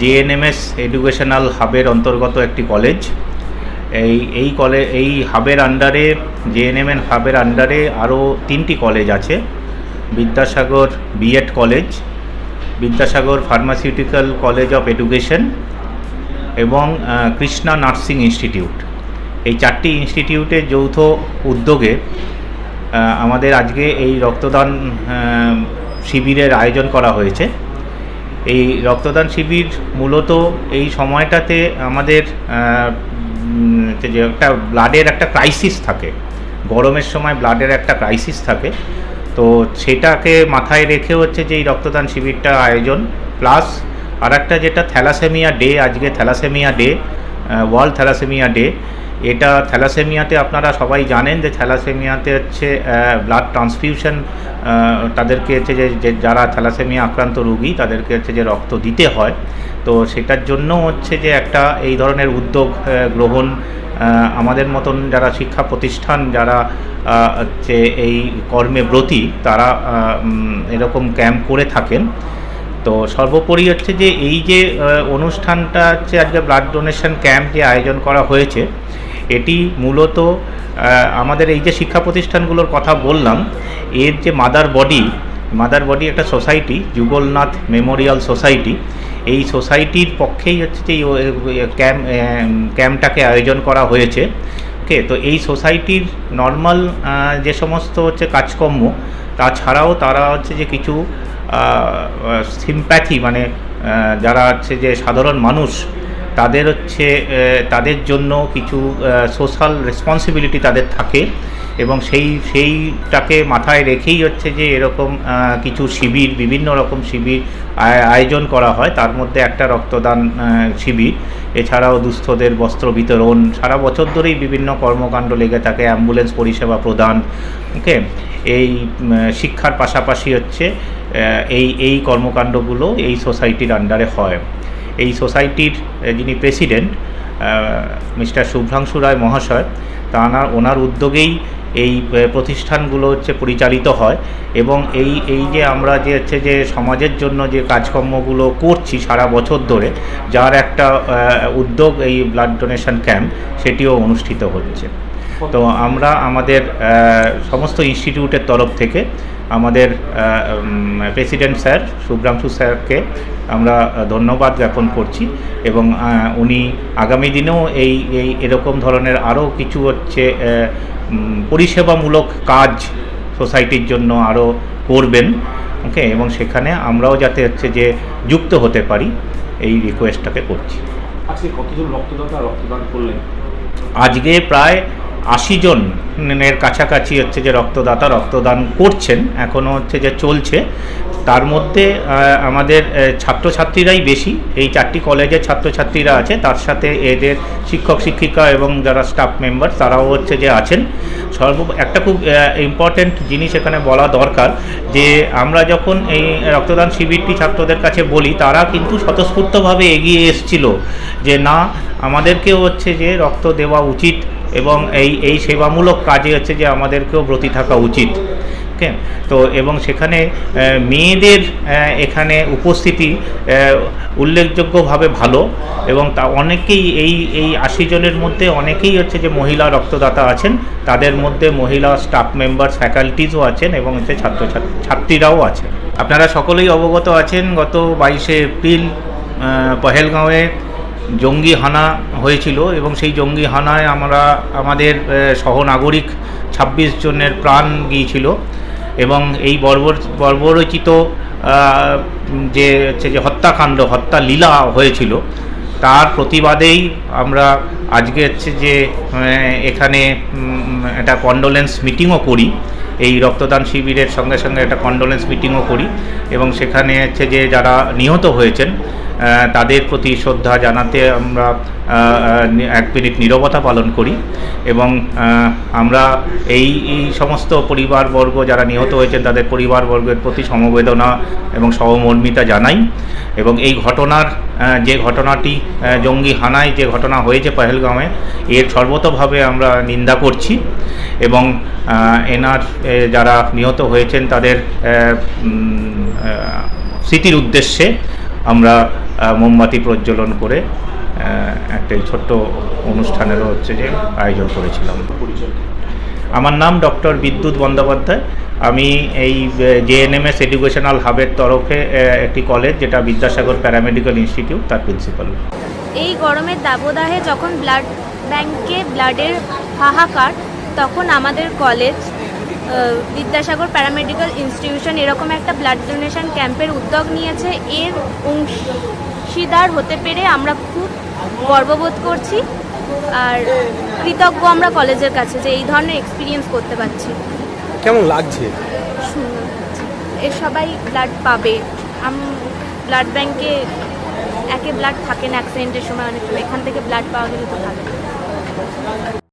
জেএনএমএস educational হাবের অন্তর্গত একটি college এই এই কলে, এই হাবের আন্ডারে জেএনএমএন হাবের আন্ডারে আরও তিনটি কলেজ আছে। Vidyasagar B Ed college Vidyasagar pharmaceutical college of education এবং কৃষ্ণা নার্সিং ইনস্টিটিউট এই চারটি ইনস্টিটিউটের যৌথ উদ্যোগে আমাদের আজকে এই রক্তদান শিবিরের আয়োজন করা হয়েছে। এই রক্তদান শিবির মূলত এই সময়টাতে আমাদের যে একটা ব্লাডের একটা ক্রাইসিস থাকে। গরমের সময় ব্লাডের একটা ক্রাইসিস থাকে। তো সেটাকে মাথায় রেখে হচ্ছে যে এই রক্তদান শিবিরটা আয়োজন। প্লাস আর একটা যেটা থ্যালাসেমিয়া ডে, আজকে thalassemia day world thalassemia day এটা থ্যালাসেমিয়াতে আপনারা সবাই জানেন যে থ্যালাসেমিয়াতে হচ্ছে ব্লাড ট্রান্সফিউশন তাদেরকে হচ্ছে যে যারা থ্যালাসেমিয়া আক্রান্ত রোগী, তাদেরকে হচ্ছে যে রক্ত দিতে হয়। তো সেটার জন্য হচ্ছে যে একটা এই ধরনের উদ্যোগ গ্রহণ আমাদের মতন যারা শিক্ষা প্রতিষ্ঠান, যারা হচ্ছে এই কর্মে ব্রতী, তারা এরকম ক্যাম্প করে থাকেন। তো সর্বোপরি হচ্ছে যে এই যে অনুষ্ঠানটা হচ্ছে আজকে ব্লাড ডোনেশন ক্যাম্প যে আয়োজন করা হয়েছে এটি মূলত আমাদের এই যে শিক্ষা প্রতিষ্ঠানগুলোর কথা বললাম, এর যে মাদার বডি মাদার বডি একটা সোসাইটি যুগলনাথ মেমোরিয়াল সোসাইটি এই সোসাইটির পক্ষেই হচ্ছে যে ক্যাম্প ক্যাম্পটাকে আয়োজন করা হয়েছে। ওকে তো এই সোসাইটির নর্মাল যে সমস্ত হচ্ছে কাজকর্ম, তাছাড়াও তারা হচ্ছে যে কিছু সিম্প্যাথি মানে যারা হচ্ছে যে সাধারণ মানুষ তাদের হচ্ছে তাদের জন্য কিছু সোশ্যাল রেসপন্সিবিলিটি তাদের থাকে এবং সেই, সেইটাকে মাথায় রেখেই হচ্ছে যে এরকম কিছু শিবির, বিভিন্ন রকম শিবির আয়োজন করা হয়। তার মধ্যে একটা রক্তদান শিবির। এছাড়াও দুস্থদের বস্ত্র বিতরণ। সারা বছর ধরেই বিভিন্ন কর্মকাণ্ড লেগে থাকে। অ্যাম্বুলেন্স পরিষেবা প্রদান, ওকে? এই শিক্ষার পাশাপাশি হচ্ছে এই এই কর্মকাণ্ডগুলো এই সোসাইটির আন্ডারে হয়। এই সোসাইটির যিনি প্রেসিডেন্ট মিস্টার শুভ্রাংশু রায় মহাশয় তাঁর ওনার উদ্যোগেই এই প্রতিষ্ঠানগুলো হচ্ছে পরিচালিত হয় এবং এই এই যে আমরা যে হচ্ছে যে সমাজের জন্য যে কাজকর্মগুলো করছি সারা বছর ধরে, যার একটা উদ্যোগ এই ব্লাড ডোনেশন ক্যাম্প, সেটিও অনুষ্ঠিত হচ্ছে। তো আমরা আমাদের সমস্ত ইনস্টিটিউটের তরফ থেকে আমাদের প্রেসিডেন্ট স্যার শুভ্রাংশু স্যারকে আমরা ধন্যবাদ জ্ঞাপন করছি এবং উনি আগামী দিনেও এই এই এরকম ধরনের আরও কিছু হচ্ছে পরিষেবামূলক কাজ সোসাইটির জন্য আরও করবেন ওকে? এবং সেখানে আমরাও যাতে হচ্ছে যে যুক্ত হতে পারি এই রিকোয়েস্টটাকে করছি। আজকে কতজন রক্তদাতা রক্তদান করলেন? আজকে প্রায় আশি জনের কাছাকাছি হচ্ছে যে রক্তদাতা রক্তদান করছেন এখনও হচ্ছে যে চলছে। তার মধ্যে আমাদের ছাত্রছাত্রীরাই বেশি। এই চারটি কলেজের ছাত্রছাত্রীরা আছে, তার সাথে এদের শিক্ষক, শিক্ষিকা এবং যারা স্টাফ মেম্বার তারাও হচ্ছে যে আছেন। সর্ব, একটা খুব ইম্পর্ট্যান্ট জিনিস এখানে বলা দরকার যে আমরা যখন এই রক্তদান শিবিরটি ছাত্রদের কাছে বলি, তারা কিন্তু স্বতঃস্ফূর্তভাবে এগিয়ে এসছিল যে না, আমাদেরকেও হচ্ছে যে রক্ত দেওয়া উচিত। এবং এই এই সেবামূলক কাজে হচ্ছে যে আমাদেরকেও ব্রতী থাকা উচিত। ওকে তো এবং সেখানে মেয়েদের এখানে উপস্থিতি উল্লেখযোগ্যভাবে ভালো এবং তা অনেকেই এই এই আশি জনের মধ্যে অনেকেই হচ্ছে যে মহিলা রক্তদাতা আছেন। তাদের মধ্যে মহিলা স্টাফ মেম্বার ফ্যাকাল্টিজও আছেন এবং হচ্ছে ছাত্র, ছাত্রীরাও আছেন। আপনারা সকলেই অবগত আছেন, গত বাইশে এপ্রিল পহেলগাঁওয়ে জঙ্গি হানা হয়েছিল এবং সেই জঙ্গি হানায় আমরা, আমাদের সহনাগরিক ছাব্বিশ জনের প্রাণ গিয়েছিল এবং এই বর্বর, বর্বরচিত যে হচ্ছে যে হত্যাকাণ্ড হত্যা লীলা হয়েছিল, তার প্রতিবাদেই আমরা আজকে হচ্ছে যে এখানে একটা কন্ডোলেন্স মিটিংও করি। এই রক্তদান শিবিরের সঙ্গে সঙ্গে একটা কন্ডোলেন্স মিটিংও করি এবং সেখানে হচ্ছে যে যারা নিহত হয়েছেন তাদের প্রতি শ্রদ্ধা জানাতে আমরা এক মিনিট নীরবতা পালন করি এবং আমরা এই এই সমস্ত পরিবারবর্গ যারা নিহত হয়েছেন, তাদের পরিবারবর্গের প্রতি সমবেদনা এবং সহমর্মিতা জানাই এবং এই ঘটনার যে ঘটনাটি জঙ্গি হানায় যে ঘটনা হয়েছে পহেলগাঁওয়ে এর সর্বতভাবে আমরা নিন্দা করছি এবং এনার যারা নিহত হয়েছেন, তাদের স্মৃতির উদ্দেশ্যে আমরা মোমবাতি প্রজ্বলন করে একটা ছোট্ট অনুষ্ঠানেরও হচ্ছে যে আয়োজন করেছিলাম। আমার নাম ডক্টর বিদ্যুৎ বন্দ্যোপাধ্যায়। আমি এই জেএনএমএস এডুকেশনাল হাবের তরফে একটি কলেজ যেটা বিদ্যাসাগর প্যারামেডিক্যাল ইনস্টিটিউট তার প্রিন্সিপাল এই গরমের দাবদাহে যখন ব্লাড ব্যাংকে ব্লাডের হাহাকার, তখন আমাদের কলেজ বিদ্যাসাগর প্যারামেডিক্যাল ইনস্টিটিউশন এরকম একটা ব্লাড ডোনেশন ক্যাম্পের উদ্যোগ নিয়েছে। এর অংশীদার হতে পেরে আমরা খুব গর্ববোধ করছি আর কৃতজ্ঞ আমরা কলেজের কাছে যে এই ধরনের এক্সপিরিয়েন্স করতে পারছি। কেমন লাগছে? এর সবাই ব্লাড পাবে। আম ব্লাড ব্যাংকে একে ব্লাড থাকে না অ্যাক্সিডেন্টের সময় অনেক সময়। এখান থেকে ব্লাড পাওয়া গেলে তো ভালো।